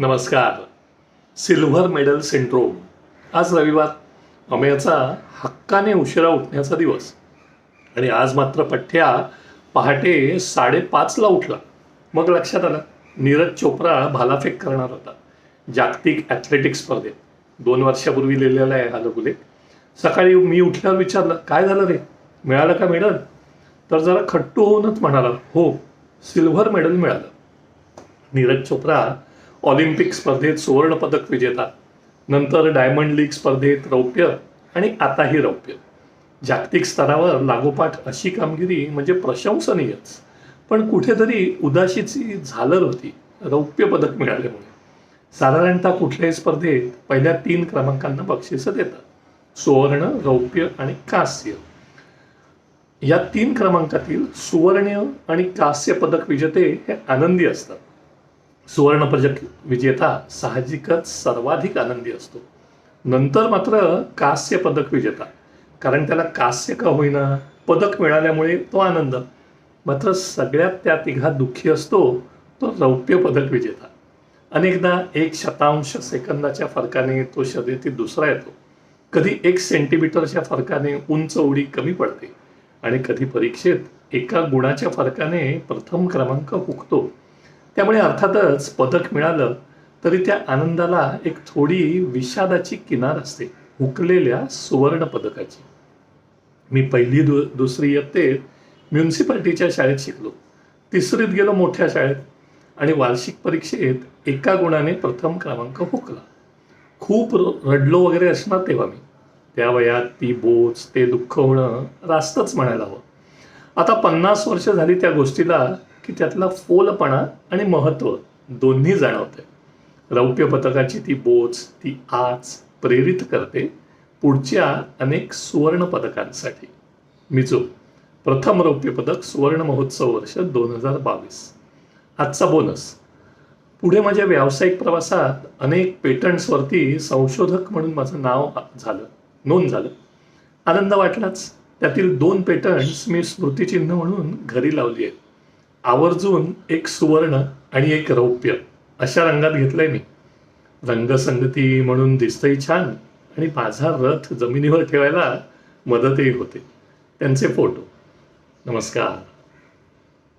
नमस्कार. Silver medal syndrome. आज रविवार. अमेयचा हक्काने उशिरा उठण्याचा दिवस. आणि आज मात्र पठ्ठ्या पहाटे साडेपाचला उठला. मग लक्षात आलं नीरज चोप्रा भालाफेक करणार होता. जागतिक ॲथलेटिक्स स्पर्धेत. दोन वर्षापूर्वी लिहिलेला आहे हा लघुलेख. सकाळी मी उठल्यावर विचारलं काय झालं रे? मिळालं का मेडल? तर जरा खट्टू होऊनच म्हणाला हो सिल्व्हर मेडल मिळालं. नीरज चोप्रा ऑलिम्पिक स्पर्धेत सुवर्णपदक विजेता नंतर डायमंड लीग स्पर्धेत रौप्य आणि आताही रौप्य. जागतिक स्तरावर लागोपाठ अशी कामगिरी म्हणजे प्रशंसनीयच. पण कुठेतरी उदाशीची झालर होती रौप्य पदक मिळाल्यामुळे. साधारणतः कुठल्याही स्पर्धेत पहिल्या तीन क्रमांकांना बक्षिसं देतात. सुवर्ण रौप्य आणि कांस्य. या तीन क्रमांकातील सुवर्ण आणि कांस्य पदक विजेते हे आनंदी असतात. सुवर्ण पदक विजेता साहजिकच सर्वाधिक आनंदी असतो. नंतर मात्र कांस्य पदक विजेता. कारण त्याला कांस्य का होईना? पदक मिळाल्यामुळे तो आनंद. मात्र सगळ्यात त्या तिघा दुःखी असतो तो रौप्य पदक विजेता. अनेकदा एक शतांश सेकंदाच्या फरकाने तो शर्यतीत दुसरा येतो. कधी एक सेंटीमीटरच्या फरकाने उंच उडी कमी पडते आणि कधी परीक्षेत एका गुणाच्या फरकाने प्रथम क्रमांक हुकतो. त्यामुळे अर्थातच पदक मिळालं तरी त्या आनंदाला एक थोडी विषादाची किनार असते हुकलेल्या सुवर्ण पदकाची. मी पहिली दु दुसरी इयत्तेत म्युन्सिपाल्टीच्या शाळेत शिकलो. तिसरीत गेलो मोठ्या शाळेत आणि वार्षिक परीक्षेत एका गुणाने प्रथम क्रमांक हुकला. खूप रडलो वगैरे असणार तेव्हा मी. त्या वयात ती बोच ते दुःख होणं रास्तच म्हणायला हवं. आता पन्नास वर्ष झाली त्या गोष्टीला की त्यातला फोलपणा आणि महत्त्व दोन्ही जाणवते रौप्य पदकाची ती बोच ती आज प्रेरित करते पुढच्या अनेक सुवर्ण पदकांसाठी. मिजो प्रथम रौप्य पदक सुवर्ण महोत्सव वर्ष दोन हजार बावीस. आजचा बोनस. पुढे माझ्या व्यावसायिक प्रवासात अनेक पेटंट्सवरती संशोधक म्हणून माझं नाव झालं नोंद झालं. आनंद वाटलाच. त्यातील दोन पेटंट्स मी स्मृतिचिन्ह म्हणून घरी लावली आहेत. आवर्जून एक सुवर्ण आणि एक रौप्य अशा रंगात घेतलंय मी. रंगसंगती म्हणून दिसतंही छान आणि माझा रथ जमिनीवर ठेवायला मदतही होते. त्यांचे फोटो. नमस्कार.